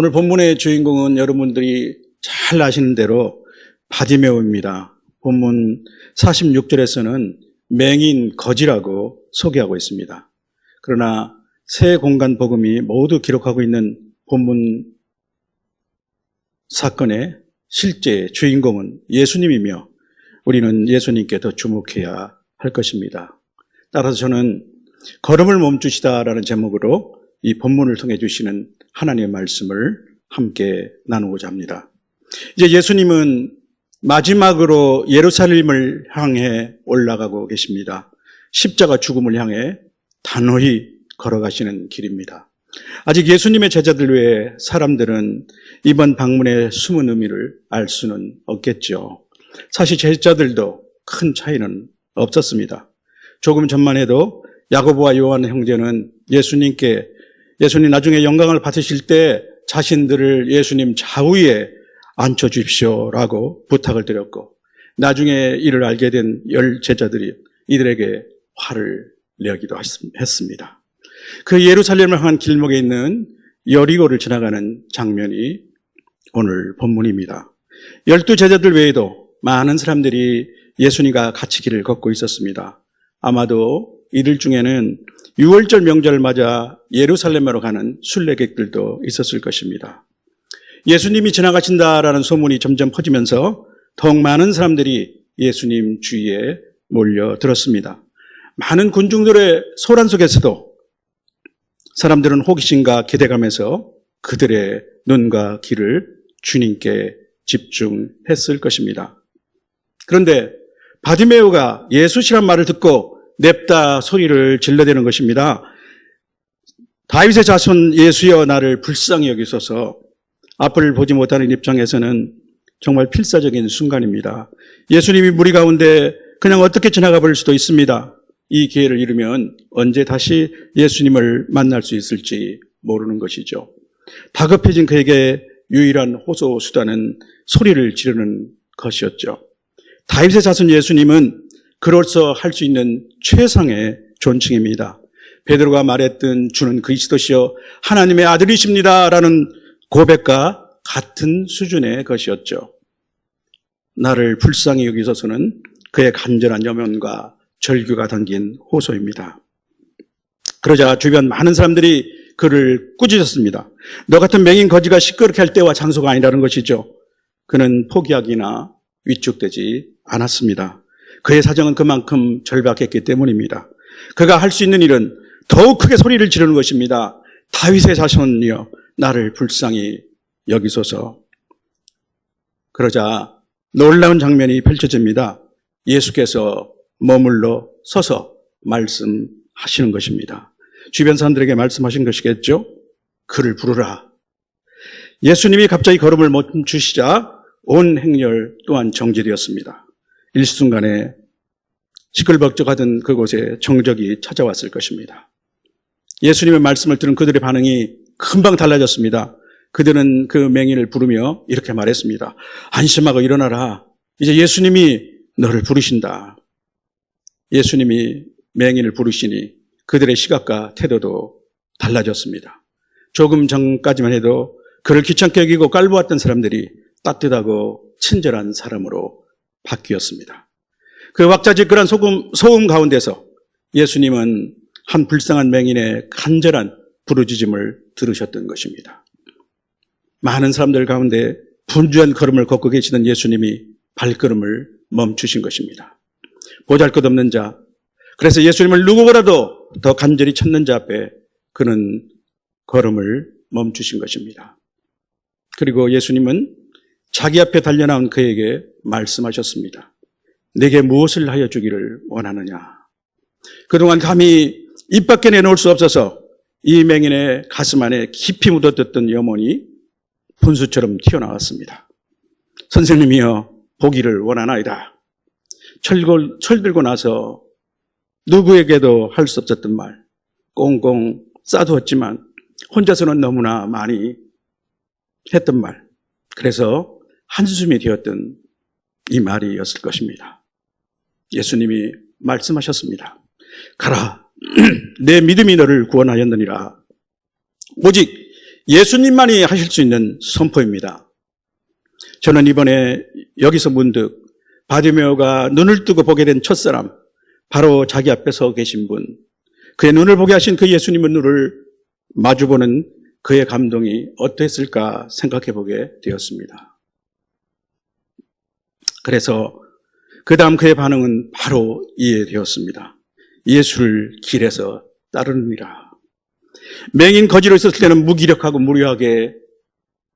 오늘 본문의 주인공은 여러분들이 잘 아시는 대로 바디메오입니다. 본문 46절에서는 맹인 거지라고 소개하고 있습니다. 그러나 새 공간 복음이 모두 기록하고 있는 본문 사건의 실제 주인공은 예수님이며 우리는 예수님께 더 주목해야 할 것입니다. 따라서 저는 걸음을 멈추시다라는 제목으로 이 본문을 통해 주시는 하나님의 말씀을 함께 나누고자 합니다. 이제 예수님은 마지막으로 예루살렘을 향해 올라가고 계십니다. 십자가 죽음을 향해 단호히 걸어가시는 길입니다. 아직 예수님의 제자들 외에 사람들은 이번 방문의 숨은 의미를 알 수는 없겠죠. 사실 제자들도 큰 차이는 없었습니다. 조금 전만 해도 야고보와 요한 형제는 예수님께 예수님 나중에 영광을 받으실 때 자신들을 예수님 좌우에 앉혀 주십시오라고 부탁을 드렸고 나중에 이를 알게 된 열 제자들이 이들에게 화를 내기도 했습니다. 그 예루살렘을 향한 길목에 있는 여리고를 지나가는 장면이 오늘 본문입니다. 열두 제자들 외에도 많은 사람들이 예수님과 같이 길을 걷고 있었습니다. 아마도 이들 중에는 6월절 명절을 맞아 예루살렘으로 가는 순례객들도 있었을 것입니다. 예수님이 지나가신다라는 소문이 점점 퍼지면서 더욱 많은 사람들이 예수님 주위에 몰려들었습니다. 많은 군중들의 소란 속에서도 사람들은 호기심과 기대감에서 그들의 눈과 귀를 주님께 집중했을 것입니다. 그런데 바디메오가 예수시란 말을 듣고 냅다 소리를 질러대는 것입니다. 다윗의 자손 예수여 나를 불쌍히 여기소서 앞을 보지 못하는 입장에서는 정말 필사적인 순간입니다. 예수님이 무리 가운데 그냥 어떻게 지나가 버릴 수도 있습니다. 이 기회를 잃으면 언제 다시 예수님을 만날 수 있을지 모르는 것이죠. 다급해진 그에게 유일한 호소 수단은 소리를 지르는 것이었죠. 다윗의 자손 예수님은 그로서 할 수 있는 최상의 존칭입니다. 베드로가 말했던 주는 그리스도시요 하나님의 아들이십니다라는 고백과 같은 수준의 것이었죠. 나를 불쌍히 여기서서는 그의 간절한 여면과 절규가 담긴 호소입니다. 그러자 주변 많은 사람들이 그를 꾸짖었습니다. 너 같은 맹인 거지가 시끄럽게 할 때와 장소가 아니라는 것이죠. 그는 포기하기나 위축되지 않았습니다. 그의 사정은 그만큼 절박했기 때문입니다. 그가 할 수 있는 일은 더욱 크게 소리를 지르는 것입니다. 다윗의 자손이여 나를 불쌍히 여기소서. 그러자 놀라운 장면이 펼쳐집니다. 예수께서 머물러 서서 말씀하시는 것입니다. 주변 사람들에게 말씀하신 것이겠죠? 그를 부르라. 예수님이 갑자기 걸음을 멈추시자 온 행렬 또한 정지되었습니다. 일순간에 시끌벅적하던 그곳에 정적이 찾아왔을 것입니다. 예수님의 말씀을 들은 그들의 반응이 금방 달라졌습니다. 그들은 그 맹인을 부르며 이렇게 말했습니다. 안심하고 일어나라. 이제 예수님이 너를 부르신다. 예수님이 맹인을 부르시니 그들의 시각과 태도도 달라졌습니다. 조금 전까지만 해도 그를 귀찮게 여기고 깔보았던 사람들이 따뜻하고 친절한 사람으로 바뀌었습니다. 그 왁자지껄한 소금, 소음 가운데서 예수님은 한 불쌍한 맹인의 간절한 부르짖음을 들으셨던 것입니다. 많은 사람들 가운데 분주한 걸음을 걷고 계시던 예수님이 발걸음을 멈추신 것입니다. 보잘 것 없는 자, 그래서 예수님을 누구보다도 더 간절히 찾는 자 앞에 그는 걸음을 멈추신 것입니다. 그리고 예수님은 자기 앞에 달려나온 그에게 말씀하셨습니다. 내게 무엇을 하여 주기를 원하느냐? 그동안 감히 입 밖에 내놓을 수 없어서 이 맹인의 가슴 안에 깊이 묻어뒀던 염원이 분수처럼 튀어나왔습니다. 선생님이여 보기를 원하나이다. 철걸, 철들고 나서 누구에게도 할 수 없었던 말, 꽁꽁 싸두었지만 혼자서는 너무나 많이 했던 말. 그래서 한숨이 되었던 이 말이었을 것입니다. 예수님이 말씀하셨습니다. 가라. 내 믿음이 너를 구원하였느니라. 오직 예수님만이 하실 수 있는 선포입니다. 저는 이번에 여기서 문득 바디메오가 눈을 뜨고 보게 된 첫사람, 바로 자기 앞에 서 계신 분, 그의 눈을 보게 하신 그 예수님의 눈을 마주보는 그의 감동이 어땠을까 생각해 보게 되었습니다. 그래서 그 다음 그의 반응은 바로 이해되었습니다. 예수를 길에서 따르느니라. 맹인 거지로 있었을 때는 무기력하고 무료하게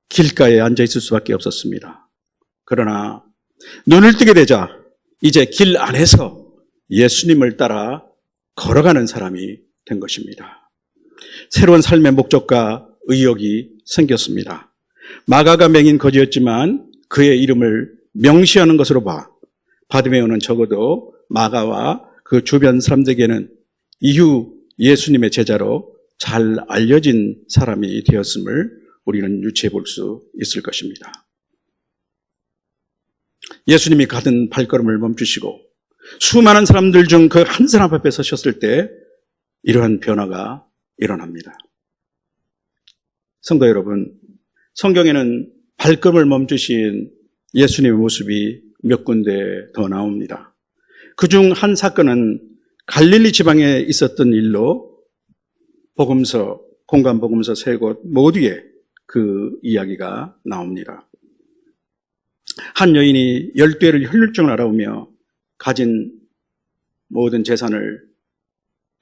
길가에 앉아 있을 수밖에 없었습니다. 그러나 눈을 뜨게 되자 이제 길 안에서 예수님을 따라 걸어가는 사람이 된 것입니다. 새로운 삶의 목적과 의욕이 생겼습니다. 마가가 맹인 거지였지만 그의 이름을 명시하는 것으로 봐 바드메오는 적어도 마가와 그 주변 사람들에게는 이후 예수님의 제자로 잘 알려진 사람이 되었음을 우리는 유추해 볼 수 있을 것입니다. 예수님이 가던 발걸음을 멈추시고 수많은 사람들 중 그 한 사람 앞에 서셨을 때 이러한 변화가 일어납니다. 성도 여러분, 성경에는 발걸음을 멈추신 예수님의 모습이 몇 군데 더 나옵니다. 그 중 한 사건은 갈릴리 지방에 있었던 일로 복음서, 공간 복음서 세 곳 모두에 그 이야기가 나옵니다. 한 여인이 열대를 혈류증을 알아오며 가진 모든 재산을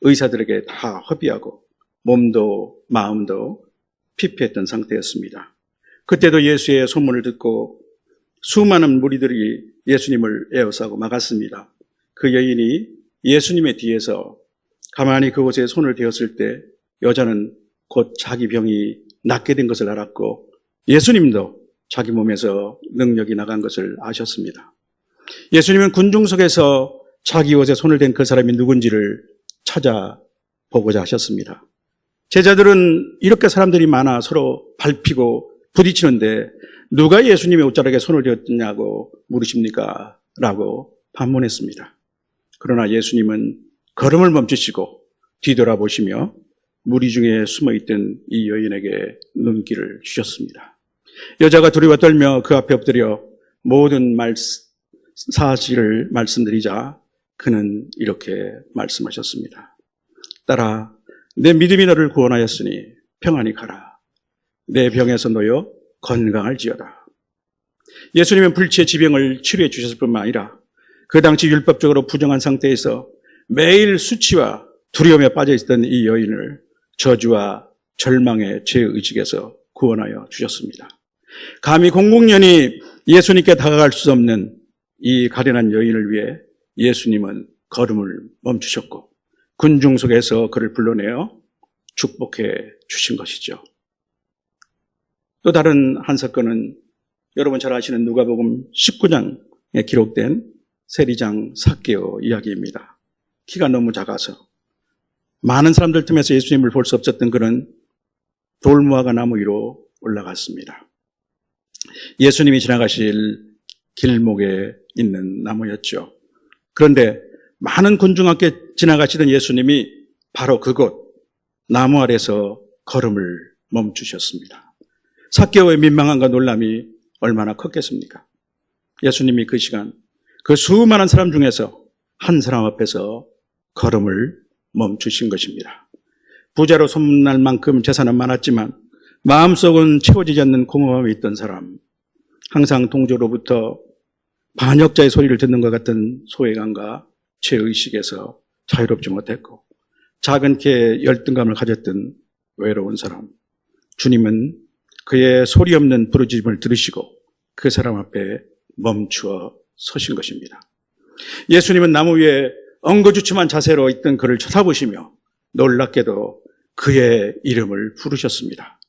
의사들에게 다 허비하고 몸도 마음도 피폐했던 상태였습니다. 그때도 예수의 소문을 듣고 수많은 무리들이 예수님을 에워싸고 막았습니다. 그 여인이 예수님의 뒤에서 가만히 그곳에 손을 대었을 때 여자는 곧 자기 병이 낫게 된 것을 알았고 예수님도 자기 몸에서 능력이 나간 것을 아셨습니다. 예수님은 군중 속에서 자기 옷에 손을 댄 그 사람이 누군지를 찾아보고자 하셨습니다. 제자들은 이렇게 사람들이 많아 서로 밟히고 부딪히는데 누가 예수님의 옷자락에 손을 대었냐고 물으십니까? 라고 반문했습니다. 그러나 예수님은 걸음을 멈추시고 뒤돌아보시며 무리 중에 숨어 있던 이 여인에게 눈길을 주셨습니다. 여자가 두려워 떨며 그 앞에 엎드려 모든 말, 사실을 말씀드리자 그는 이렇게 말씀하셨습니다. 딸아, 내 믿음이 너를 구원하였으니 평안히 가라. 내 병에서 놓여 건강할지어다. 예수님은 불치의 지병을 치료해 주셨을 뿐만 아니라 그 당시 율법적으로 부정한 상태에서 매일 수치와 두려움에 빠져 있던 이 여인을 저주와 절망의 죄의식에서 구원하여 주셨습니다. 감히 공공연히 예수님께 다가갈 수 없는 이 가련한 여인을 위해 예수님은 걸음을 멈추셨고 군중 속에서 그를 불러내어 축복해 주신 것이죠. 또 다른 한 사건은 여러분 잘 아시는 누가복음 19장에 기록된 세리장 사개오 이야기입니다. 키가 너무 작아서 많은 사람들 틈에서 예수님을 볼 수 없었던 그는 돌무화과 나무 위로 올라갔습니다. 예수님이 지나가실 길목에 있는 나무였죠. 그런데 많은 군중 함께 지나가시던 예수님이 바로 그곳 나무 아래서 걸음을 멈추셨습니다. 사개오의 민망함과 놀람이 얼마나 컸겠습니까? 예수님이 그 시간 그 수많은 사람 중에서 한 사람 앞에서 걸음을 멈추신 것입니다. 부자로 소문날 만큼 재산은 많았지만 마음속은 채워지지 않는 공허함이 있던 사람, 항상 동조로부터 반역자의 소리를 듣는 것 같은 소외감과 죄의식에서 자유롭지 못했고 작은 게 열등감을 가졌던 외로운 사람. 주님은 그의 소리 없는 부르짖음을 들으시고 그 사람 앞에 멈추어 서신 것입니다. 예수님은 나무 위에 엉거주춤한 자세로 있던 그를 쳐다보시며 놀랍게도 그의 이름을 부르셨습니다.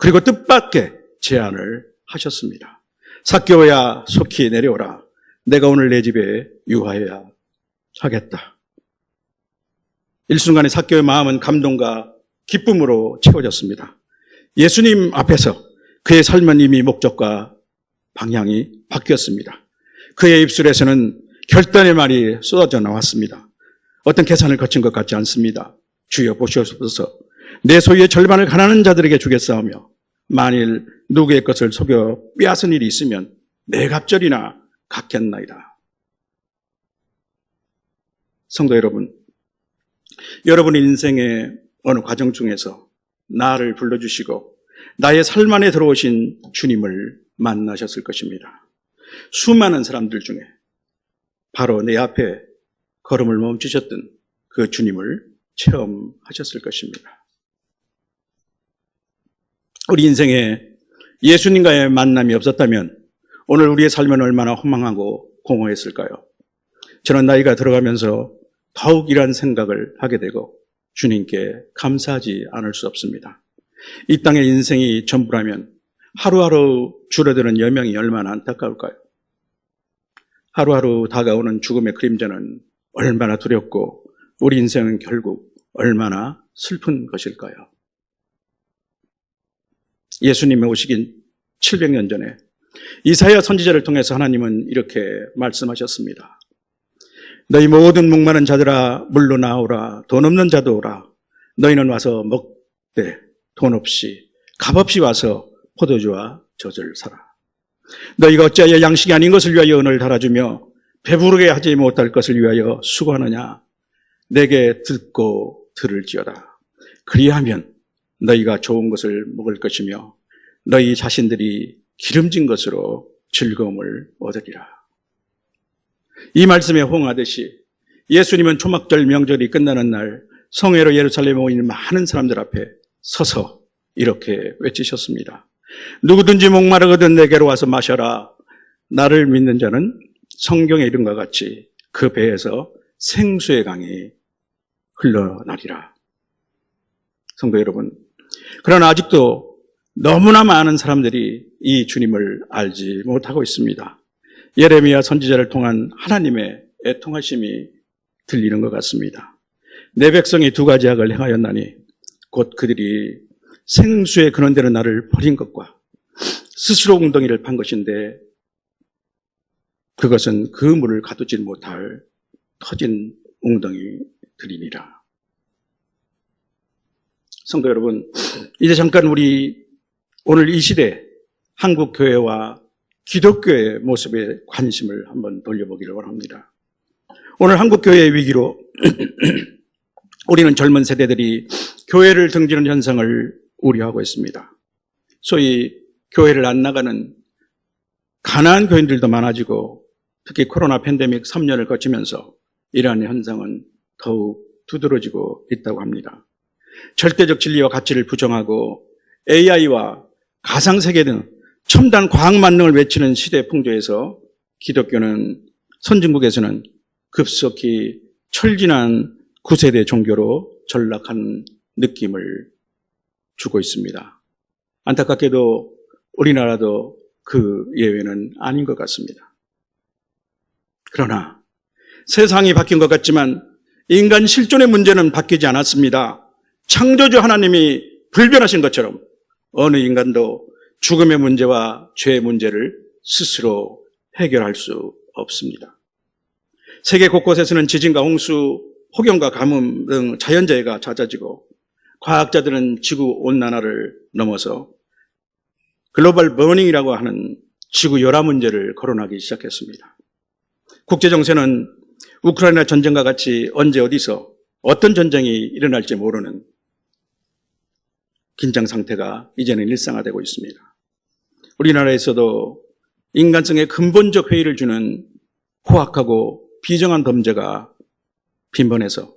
그리고 뜻밖의 제안을 하셨습니다. 사개오야 속히 내려오라. 내가 오늘 내 집에 유하여야 하겠다. 일순간에 사개오의 마음은 감동과 기쁨으로 채워졌습니다. 예수님 앞에서 그의 삶은 이미 목적과 방향이 바뀌었습니다. 그의 입술에서는 결단의 말이 쏟아져 나왔습니다. 어떤 계산을 거친 것 같지 않습니다. 주여 보시옵소서. 내 소유의 절반을 가난한 자들에게 주겠사오며 만일 누구의 것을 속여 빼앗은 일이 있으면 내 갑절이나 갖겠나이다. 성도 여러분, 여러분 인생의 어느 과정 중에서 나를 불러주시고 나의 삶 안에 들어오신 주님을 만나셨을 것입니다. 수많은 사람들 중에 바로 내 앞에 걸음을 멈추셨던 그 주님을 체험하셨을 것입니다. 우리 인생에 예수님과의 만남이 없었다면 오늘 우리의 삶은 얼마나 허망하고 공허했을까요? 저는 나이가 들어가면서 더욱 이러한 생각을 하게 되고 주님께 감사하지 않을 수 없습니다. 이 땅의 인생이 전부라면 하루하루 줄어드는 여명이 얼마나 안타까울까요? 하루하루 다가오는 죽음의 그림자는 얼마나 두렵고 우리 인생은 결국 얼마나 슬픈 것일까요? 예수님이 오시긴 700년 전에 이사야 선지자를 통해서 하나님은 이렇게 말씀하셨습니다. 너희 모든 목마른 자들아 물로 나오라. 돈 없는 자도 오라. 너희는 와서 먹되 돈 없이 값 없이 와서 포도주와 젖을 사라. 너희가 어찌하여 양식이 아닌 것을 위하여 은을 달아주며 배부르게 하지 못할 것을 위하여 수고하느냐? 내게 듣고 들을지어다. 그리하면 너희가 좋은 것을 먹을 것이며 너희 자신들이 기름진 것으로 즐거움을 얻으리라 이 말씀에 호응하듯이 예수님은 초막절 명절이 끝나는 날 성회로 예루살렘에 모인 많은 사람들 앞에 서서 이렇게 외치셨습니다. 누구든지 목마르거든 내게로 와서 마셔라. 나를 믿는 자는 성경의 이름과 같이 그 배에서 생수의 강이 흘러나리라. 성도 여러분, 그러나 아직도 너무나 많은 사람들이 이 주님을 알지 못하고 있습니다. 예레미야 선지자를 통한 하나님의 애통하심이 들리는 것 같습니다. 내 백성이 두 가지 악을 행하였나니 곧 그들이 생수의 근원되는 나를 버린 것과 스스로 웅덩이를 판 것인데 그것은 그 물을 가두지 못할 터진 웅덩이들이니라. 성도 여러분, 이제 잠깐 우리 오늘 이 시대 한국 교회와 기독교의 모습에 관심을 한번 돌려보기를 원합니다. 오늘 한국 교회의 위기로 우리는 젊은 세대들이 교회를 등지는 현상을 우려하고 있습니다. 소위 교회를 안 나가는 가난한 교인들도 많아지고 특히 코로나 팬데믹 3년을 거치면서 이러한 현상은 더욱 두드러지고 있다고 합니다. 절대적 진리와 가치를 부정하고 AI와 가상세계 등 첨단 과학 만능을 외치는 시대 풍조에서 기독교는 선진국에서는 급속히 철진한 구세대 종교로 전락한 느낌을 주고 있습니다. 안타깝게도 우리나라도 그 예외는 아닌 것 같습니다. 그러나 세상이 바뀐 것 같지만 인간 실존의 문제는 바뀌지 않았습니다. 창조주 하나님이 불변하신 것처럼 어느 인간도 죽음의 문제와 죄의 문제를 스스로 해결할 수 없습니다. 세계 곳곳에서는 지진과 홍수, 폭염과 가뭄 등 자연재해가 잦아지고 과학자들은 지구 온난화를 넘어서 글로벌 버닝이라고 하는 지구 열화 문제를 거론하기 시작했습니다. 국제 정세는 우크라이나 전쟁과 같이 언제 어디서 어떤 전쟁이 일어날지 모르는 긴장 상태가 이제는 일상화되고 있습니다. 우리나라에서도 인간성의 근본적 회의를 주는 포악하고 비정한 범죄가 빈번해서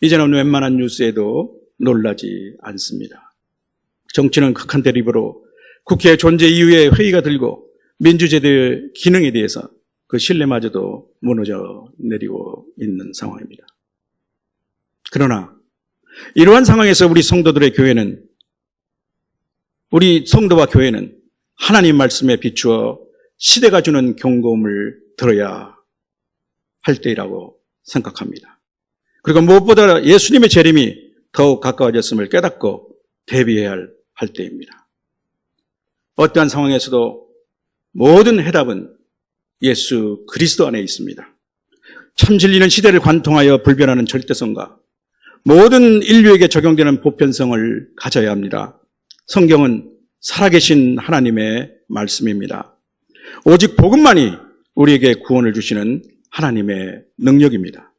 이제는 웬만한 뉴스에도 놀라지 않습니다. 정치는 극한 대립으로 국회 존재 이후에 회의가 들고 민주제도의 기능에 대해서 그 신뢰마저도 무너져 내리고 있는 상황입니다. 그러나 이러한 상황에서 우리 성도들의 교회는 우리 성도와 교회는 하나님 말씀에 비추어 시대가 주는 경고음을 들어야 할 때라고 생각합니다. 그리고 무엇보다 예수님의 재림이 더욱 가까워졌음을 깨닫고 대비해야 할 때입니다. 어떠한 상황에서도 모든 해답은 예수 그리스도 안에 있습니다. 참 진리는 시대를 관통하여 불변하는 절대성과 모든 인류에게 적용되는 보편성을 가져야 합니다. 성경은 살아계신 하나님의 말씀입니다. 오직 복음만이 우리에게 구원을 주시는 하나님의 능력입니다.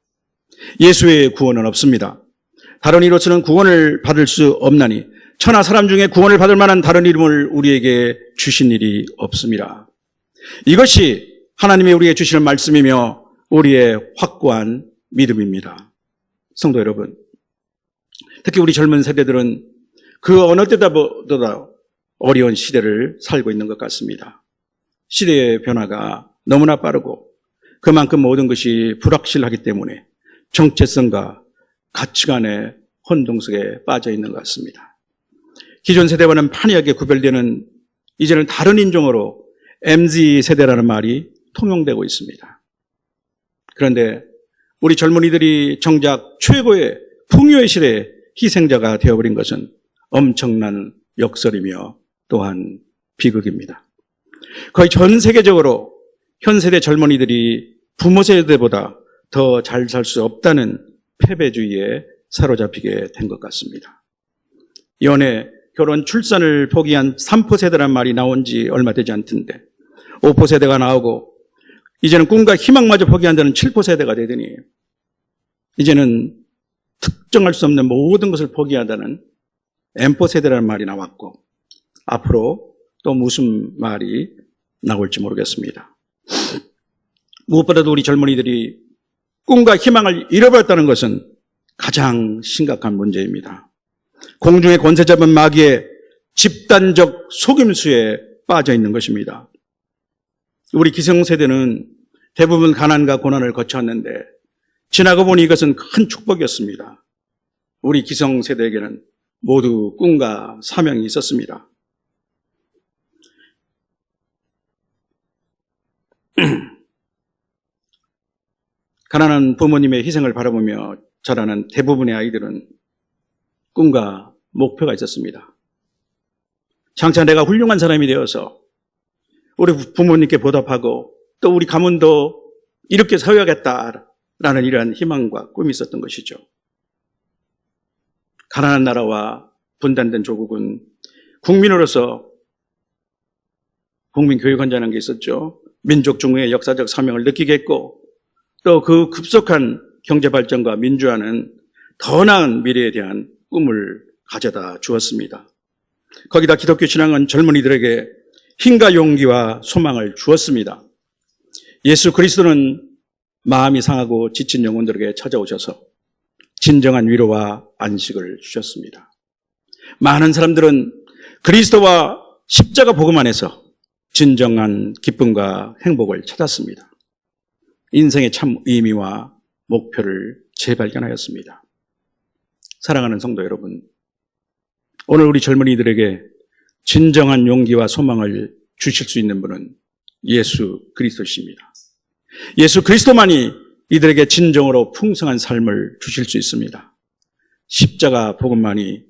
예수의 구원은 없습니다. 다른 이로서는 구원을 받을 수 없나니 천하 사람 중에 구원을 받을 만한 다른 이름을 우리에게 주신 일이 없습니다. 이것이 하나님이 우리에게 주시는 말씀이며 우리의 확고한 믿음입니다. 성도 여러분, 특히 우리 젊은 세대들은 그 어느 때보다 어려운 시대를 살고 있는 것 같습니다. 시대의 변화가 너무나 빠르고 그만큼 모든 것이 불확실하기 때문에 정체성과 가치관의 혼동 속에 빠져 있는 것 같습니다. 기존 세대와는 판이하게 구별되는 이제는 다른 인종으로 MZ 세대라는 말이 통용되고 있습니다. 그런데 우리 젊은이들이 정작 최고의 풍요의 시대에 희생자가 되어버린 것은 엄청난 역설이며 또한 비극입니다. 거의 전 세계적으로 현 세대 젊은이들이 부모 세대보다 더 잘 살 수 없다는 패배주의에 사로잡히게 된 것 같습니다. 연애, 결혼, 출산을 포기한 3포 세대란 말이 나온 지 얼마 되지 않던데 5포 세대가 나오고 이제는 꿈과 희망마저 포기한다는 7포 세대가 되더니 이제는 특정할 수 없는 모든 것을 포기한다는 M포 세대라는 말이 나왔고 앞으로 또 무슨 말이 나올지 모르겠습니다. 무엇보다도 우리 젊은이들이 꿈과 희망을 잃어버렸다는 것은 가장 심각한 문제입니다. 공중의 권세 잡은 마귀의 집단적 속임수에 빠져 있는 것입니다. 우리 기성세대는 대부분 가난과 고난을 거쳐왔는데 지나고 보니 이것은 큰 축복이었습니다. 우리 기성세대에게는 모두 꿈과 사명이 있었습니다. 가난한 부모님의 희생을 바라보며 자라는 대부분의 아이들은 꿈과 목표가 있었습니다. 장차 내가 훌륭한 사람이 되어서 우리 부모님께 보답하고 또 우리 가문도 이렇게 서야겠다라는 이러한 희망과 꿈이 있었던 것이죠. 가난한 나라와 분단된 조국은 국민으로서 국민교육원자라는 게 있었죠. 민족 중의 역사적 사명을 느끼겠고 또 그 급속한 경제 발전과 민주화는 더 나은 미래에 대한 꿈을 가져다 주었습니다. 거기다 기독교 신앙은 젊은이들에게 힘과 용기와 소망을 주었습니다. 예수 그리스도는 마음이 상하고 지친 영혼들에게 찾아오셔서 진정한 위로와 안식을 주셨습니다. 많은 사람들은 그리스도와 십자가 복음 안에서 진정한 기쁨과 행복을 찾았습니다. 인생의 참 의미와 목표를 재발견하였습니다. 사랑하는 성도 여러분, 오늘 우리 젊은이들에게 진정한 용기와 소망을 주실 수 있는 분은 예수 그리스도십니다. 예수 그리스도만이 이들에게 진정으로 풍성한 삶을 주실 수 있습니다. 십자가 복음만이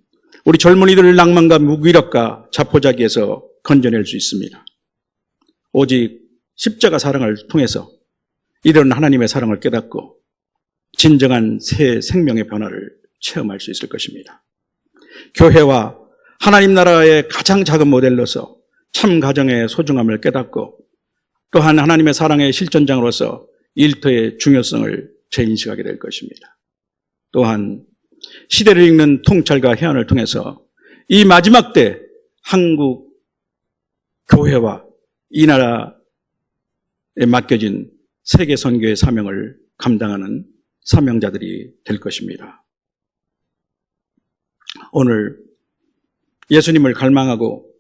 우리 젊은이들을 낭만과 무기력과 자포자기에서 건져낼 수 있습니다. 오직 십자가 사랑을 통해서 이들은 하나님의 사랑을 깨닫고 진정한 새 생명의 변화를 체험할 수 있을 것입니다. 교회와 하나님 나라의 가장 작은 모델로서 참 가정의 소중함을 깨닫고 또한 하나님의 사랑의 실전장으로서 일터의 중요성을 재인식하게 될 것입니다. 또한 시대를 읽는 통찰과 해안을 통해서 이 마지막 때 한국 교회와 이 나라에 맡겨진 세계 선교의 사명을 감당하는 사명자들이 될 것입니다. 오늘 예수님을 갈망하고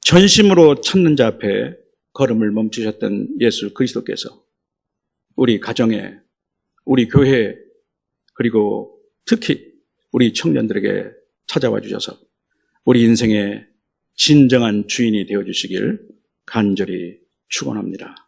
전심으로 찾는 자 앞에 걸음을 멈추셨던 예수 그리스도께서 우리 가정에, 우리 교회, 그리고 특히 우리 청년들에게 찾아와 주셔서 우리 인생의 진정한 주인이 되어 주시길 간절히 축원합니다.